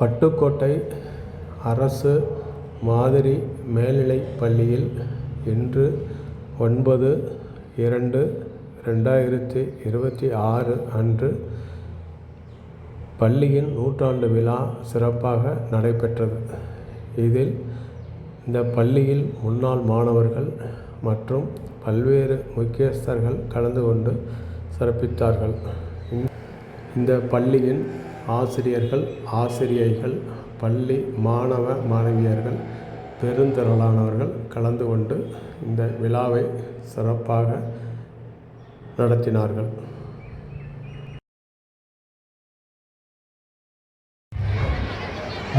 பட்டுக்கோட்டை அரசு மாதிரி மேல்நிலைப் பள்ளியில் இன்று ஒன்பது இரண்டு ரெண்டாயிரத்தி இருபத்தி ஆறு அன்று பள்ளியின் நூற்றாண்டு விழா சிறப்பாக நடைபெற்றது. இதில் இந்த பள்ளியில் முன்னாள் மாணவர்கள் மற்றும் பல்வேறு முக்கியஸ்தர்கள் கலந்து கொண்டு சிறப்பித்தார்கள். இந் இந்த பள்ளியின் ஆசிரியர்கள் ஆசிரியைகள் பள்ளி மாணவ மாணவியர்கள் பெருந்திரளானவர்கள் கலந்து கொண்டு இந்த விழாவை சிறப்பாக நடத்தினார்கள்.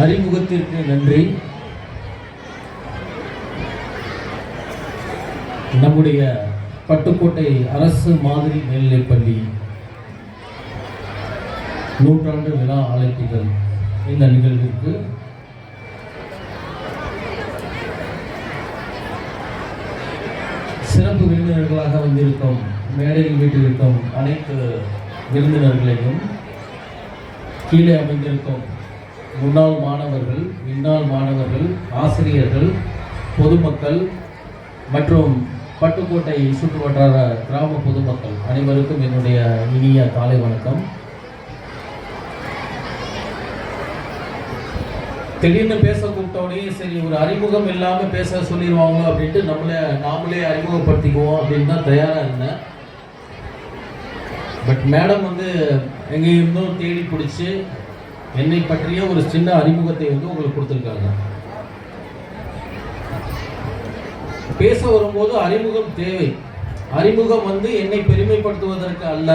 அறிமுகத்திற்கு நன்றி. நம்முடைய பட்டுக்கோட்டை அரசு மாதிரி மேல்நிலைப்பள்ளி நூற்றாண்டு விழா அழைப்பிதழ் இந்த நிகழ்விற்கு. சிறப்பு விருந்தினர்களாக வந்திருக்கும் மேடையில் வீட்டிலிருக்கும் அனைத்து விருந்தினர்களையும் கீழே அமைந்திருக்கும் முன்னாள் மாணவர்கள் இந்நாள் மாணவர்கள் ஆசிரியர்கள் பொதுமக்கள் மற்றும் பட்டுக்கோட்டை சுற்று வட்டார கிராம பொதுமக்கள் அனைவருக்கும் என்னுடைய இனிய காலை வணக்கம். திடீர்னு பேச கூப்பிட்டோடனே சரி ஒரு அறிமுகம் இல்லாமல் பேச சொல்லிடுவாங்க அப்படின்ட்டு நம்மளே நாமளே அறிமுகப்படுத்திக்குவோம் அப்படின்னு தான் தயாராக இருந்தேன். பட் மேடம் வந்து எங்கே இருந்தும் தேடி பிடிச்சி என்னை பற்றிய ஒரு சின்ன அறிமுகத்தை வந்து உங்களுக்கு கொடுத்துருக்காங்க. பேச வரும்போது அறிமுகம் தேவை. அறிமுகம் வந்து என்னை பெருமைப்படுத்துவதற்கு அல்ல.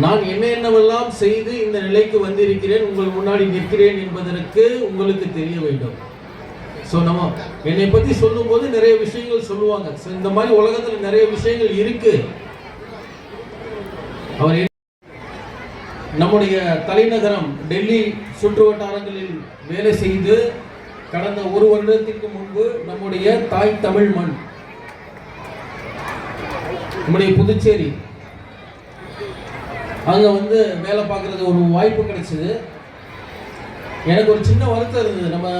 நான் என்ன என்னவெல்லாம் செய்து இந்த நிலைக்கு வந்திருக்கிறேன் உங்கள் முன்னாடி நிற்கிறேன் என்பதற்கு உங்களுக்கு தெரிய வேண்டும். ஸோ நம்ம என்னை பற்றி சொல்லும்போது நிறைய விஷயங்கள் சொல்லுவாங்க. ஸோ இந்த மாதிரி உலகத்தில் நிறைய விஷயங்கள் இருக்கு. அவர் என்ன- நம்முடைய தலைநகரம் டெல்லி சுற்று வட்டாரங்களில் வேலை செய்து கடந்த ஒரு வருடத்திற்கு முன்பு நம்முடைய தாய் தமிழ் மண் நம்முடைய புதுச்சேரி. அங்கே வந்து வேலை பார்க்குறது ஒரு வாய்ப்பு கிடைச்சிது. எனக்கு ஒரு சின்ன வருத்தம் இருந்தது. நம்ம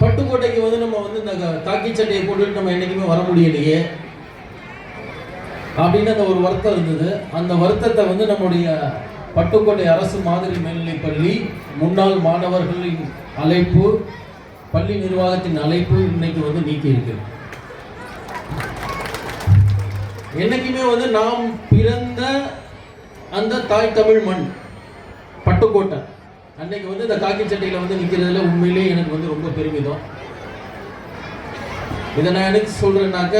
பட்டுக்கோட்டைக்கு வந்து நம்ம வந்து இந்த க- சட்டையை போட்டுட்டு நம்ம என்றைக்குமே வர முடியலையே அப்படின்னு அந்த ஒரு வருத்தம் இருந்தது. அந்த வருத்தத்தை வந்து நம்முடைய பட்டுக்கோட்டை அரசு மாதிரி மேல்நிலைப் பள்ளி முன்னாள் மாணவர்களின் அழைப்பு பள்ளி நிர்வாகத்தின் அழைப்பு இன்னைக்கு வந்து நீக்கி இருக்கு. என்னைக்குமே வந்து நாம் பிறந்த அந்த தாய் தமிழ் மண் பட்டுக்கோட்டை. அன்னைக்கு வந்து இந்த காக்கி சட்டையில் வந்து நிற்கிறதுல உண்மையிலேயே எனக்கு வந்து ரொம்ப பெருமிதம். இதை நான் எனக்கு சொல்கிறேன்னாக்க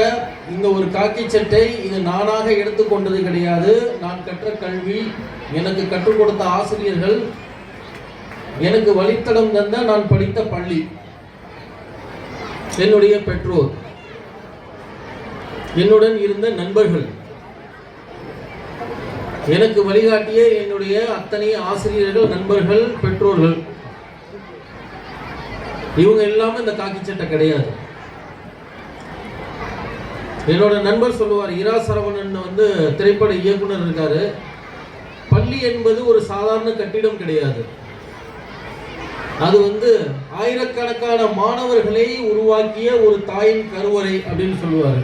இந்த ஒரு காக்கி சட்டை இது நானாக எடுத்துக்கொண்டது கிடையாது. நான் கற்ற கல்வி எனக்கு கற்றுக் கொடுத்த ஆசிரியர்கள் எனக்கு வழித்தடம் தந்த நான் படித்த பள்ளி. என்னுடைய பெற்றோர். என்னுடன் இருந்த நண்பர்கள். எனக்கு வழிகாட்டிய என்னுடைய அத்தனை ஆசிரியர்கள் நண்பர்கள் பெற்றோர்கள். இவங்க எல்லாமே இந்த காக்கி சட்டை கிடையாது. என்னோட நண்பர் சொல்லுவார் இரா சரவணன் வந்து திரைப்பட இயக்குனர் இருக்காரு. பள்ளி என்பது ஒரு சாதாரண கட்டிடம் கிடையாது. அது வந்து ஆயிரக்கணக்கான மாணவர்களை உருவாக்கிய ஒரு தாயின் கருவறை அப்படின்னு சொல்லுவார்.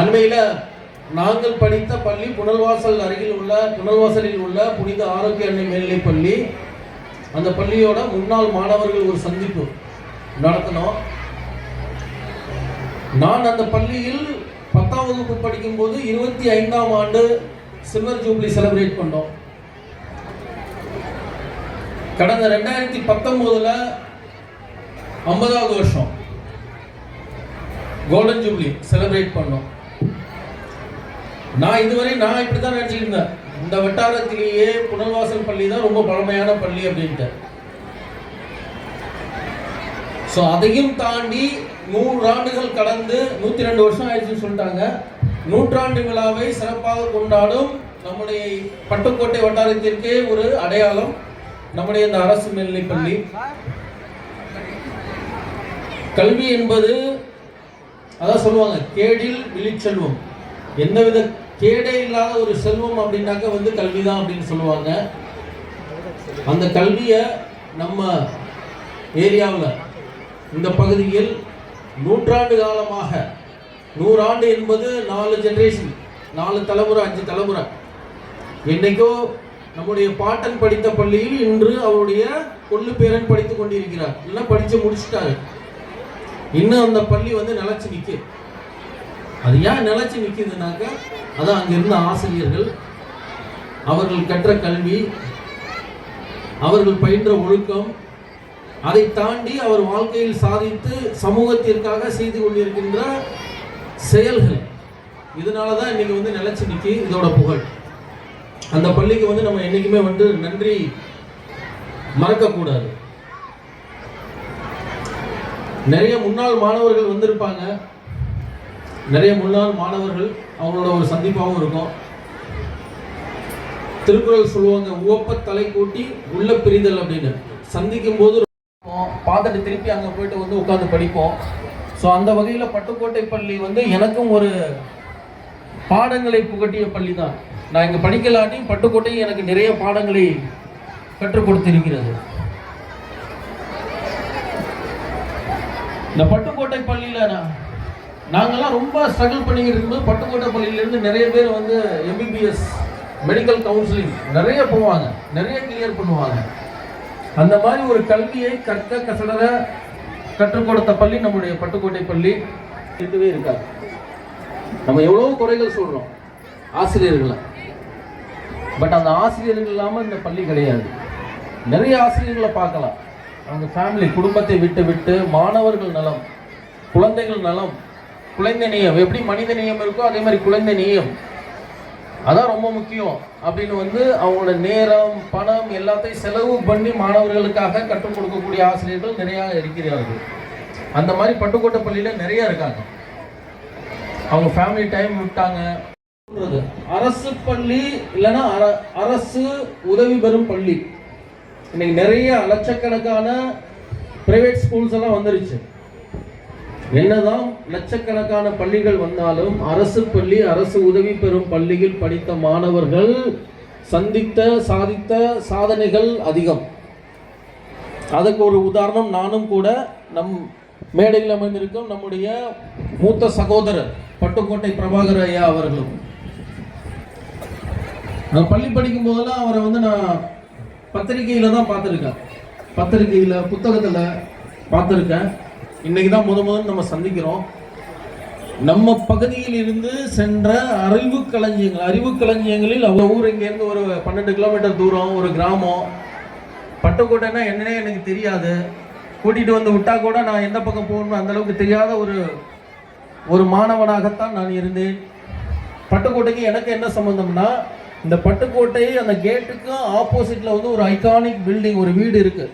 அண்மையில் நாங்கள் படித்த பள்ளி புனல்வாசல் அருகில் உள்ள புனல்வாசலில் உள்ள புனித ஆரோக்கிய அன்னை மேல்நிலைப் பள்ளி. அந்த பள்ளியோட முன்னாள் மாணவர்கள் ஒரு சந்திப்பு நடத்தினோம். நான் அந்த பள்ளியில் பத்தாம் வகுப்பு படிக்கும்போது இருபத்தி ஐந்தாம் ஆண்டு சில்வர் ஜூப்ளி செலிப்ரேட் பண்ணோம். கடந்த ரெண்டாயிரத்தி பத்தொன்பதுல ஐம்பதாவது வருஷம் கோல்டன் ஜூப்ளி செலிப்ரேட் பண்ணோம். நான் இதுவரை நான் இப்படி தான் நினச்சிட்டு இருந்தேன். இந்த வட்டாரத்திலேயே புனர்வாசல் பள்ளி தான் ரொம்ப பழமையான பள்ளி அப்படின்ட்டு ஸோ அதையும் தாண்டி நூறு ஆண்டுகள் கடந்து நூற்றி ரெண்டு வருஷம் ஆயிடுச்சுன்னு சொல்லிட்டாங்க. நூற்றாண்டு விழாவை சிறப்பாக கொண்டாடும் நம்முடைய பட்டுக்கோட்டை வட்டாரத்திற்கே ஒரு அடையாளம் நம்முடைய இந்த அரசு மேல்நிலைப் பள்ளி. கல்வி என்பது அதான் சொல்லுவாங்க கேடில் விழிச்செல்வம். எந்தவித கேடே இல்லாத ஒரு செல்வம் அப்படின்னாக்க வந்து கல்வி தான் அப்படின்னு சொல்லுவாங்க. அந்த கல்வியை நம்ம ஏரியாவில் இந்த பகுதியில் நூற்றாண்டு காலமாக நூறாண்டு என்பது நாலு ஜென்ரேஷன் நாலு தலைமுறை அஞ்சு தலைமுறை. என்றைக்கோ நம்முடைய பாட்டன் படித்த பள்ளியில் இன்று அவருடைய கொள்ளு பேரன் படித்து கொண்டிருக்கிறார். இல்லைன்னா படித்து முடிச்சிட்டாரு? இன்னும் அந்த பள்ளி வந்து நிலச்சி நிற்கு அது ஏன் நிலைச்சி நிற்கிதுனாக்க அதான் அங்கே இருந்த ஆசிரியர்கள் அவர்கள் கற்ற கல்வி அவர்கள் பயின்ற ஒழுக்கம் அதை தாண்டி அவர் வாழ்க்கையில் சாதித்து சமூகத்திற்காக செய்து கொண்டிருக்கின்ற செயல்கள். இதனால தான் இன்னைக்கு வந்து நிலச்சி நிற்கி இதோட புகழ். அந்த பள்ளிக்கு வந்து நம்ம என்றைக்குமே வந்து நன்றி மறக்கக்கூடாது. நிறைய முன்னாள் மாணவர்கள் வந்திருப்பாங்க. நிறைய முன்னாள் மாணவர்கள் அவங்களோட ஒரு சந்திப்பாகவும் இருக்கும். திருக்குறள் சொல்லுவாங்க உவப்ப தலை கூட்டி உள்ள பிரிதல் அப்படின்னு. சந்திக்கும் போது பார்த்துட்டு திருப்பி அங்கே போயிட்டு வந்து உட்காந்து படிப்போம். ஸோ அந்த வகையில் பட்டுக்கோட்டை பள்ளி வந்து எனக்கும் ஒரு பாடங்களை புகட்டிய பள்ளி தான். நான் இங்கே படிக்கலாட்டி பட்டுக்கோட்டை எனக்கு நிறைய பாடங்களை கற்றுக் கொடுத்திருக்கிறது. இந்த பட்டுக்கோட்டை பள்ளியில் நான் நாங்கள்லாம் ரொம்ப ஸ்ட்ரகிள் பண்ணிக்கிட்டு இருக்கும்போது பட்டுக்கோட்டை பள்ளியிலேருந்து நிறைய பேர் வந்து எம்பிபிஎஸ் மெடிக்கல் கவுன்சிலிங் நிறைய போவாங்க நிறைய கிளியர் பண்ணுவாங்க. அந்த மாதிரி ஒரு கல்வியை கற்க கசடர கற்றுக் கொடுத்த பள்ளி நம்முடைய பட்டுக்கோட்டை பள்ளி இதுவே இருக்காது. நம்ம எவ்வளோ குறைகள் சொல்கிறோம் ஆசிரியர்களை பட் அந்த ஆசிரியர்கள் இல்லாமல் இந்த பள்ளி கிடையாது. நிறைய ஆசிரியர்களை பார்க்கலாம். அவங்க ஃபேமிலி குடும்பத்தை விட்டு விட்டு மாணவர்கள் நலம் குழந்தைகள் நலம் குழந்தை நேயம். எப்படி மனித நேயம் இருக்கோ அதே மாதிரி குழந்தை நேயம். அதான் ரொம்ப முக்கியம். அப்படின்னு வந்து அவங்களோட நேரம் பணம் எல்லாத்தையும் செலவு பண்ணி மாணவர்களுக்காக கற்றுக் கொடுக்கக்கூடிய ஆசிரியர்கள் நிறையா இருக்கிறார்கள். அந்த மாதிரி பட்டுக்கோட்டை பள்ளியில் நிறைய இருக்காங்க. அவங்க ஃபேமிலி டைம் விட்டாங்க. அரசு பள்ளி இல்லைன்னா அர- அரசு உதவி பெறும் பள்ளி. இன்னைக்கு நிறைய லட்சக்கணக்கான பிரைவேட் ஸ்கூல்ஸ் எல்லாம் வந்துருச்சு. என்னதான் லட்சக்கணக்கான பள்ளிகள் வந்தாலும் அரசு பள்ளி அரசு உதவி பெறும் பள்ளியில் படித்த மாணவர்கள் சந்தித்த சாதித்த சாதனைகள் அதிகம். அதுக்கு ஒரு உதாரணம் நானும் கூட நம் மேடையில் அமைந்திருக்கும் நம்முடைய மூத்த சகோதரர் பட்டுக்கோட்டை பிரபாகர் ஐயா அவர்களும். நான் பள்ளி படிக்கும் போதெல்லாம் அவரை வந்து நான் பத்திரிகையில தான் பார்த்துருக்கேன். பத்திரிகையில புத்தகத்தில் பார்த்துருக்கேன். இன்னைக்கு தான் முத முதல் நம்ம சந்திக்கிறோம். நம்ம பகுதியில் இருந்து சென்ற அறிவு களஞ்சியங்கள் அறிவு களஞ்சியங்களில் அவங்க ஊர் இங்கேருந்து ஒரு பன்னெண்டு கிலோமீட்டர் தூரம் ஒரு கிராமம். பட்டுக்கோட்டைன்னா என்னன்னே எனக்கு தெரியாது. கூட்டிகிட்டு வந்து விட்டா கூட நான் எந்த பக்கம் போகணும் அந்தளவுக்கு தெரியாத ஒரு ஒரு மாணவனாகத்தான் நான் இருந்தேன். பட்டுக்கோட்டைக்கு எனக்கு என்ன சம்மந்தம்னா இந்த பட்டுக்கோட்டை அந்த கேட்டுக்கும் ஆப்போசிட்டில் வந்து ஒரு ஐகானிக் பில்டிங் ஒரு வீடு இருக்குது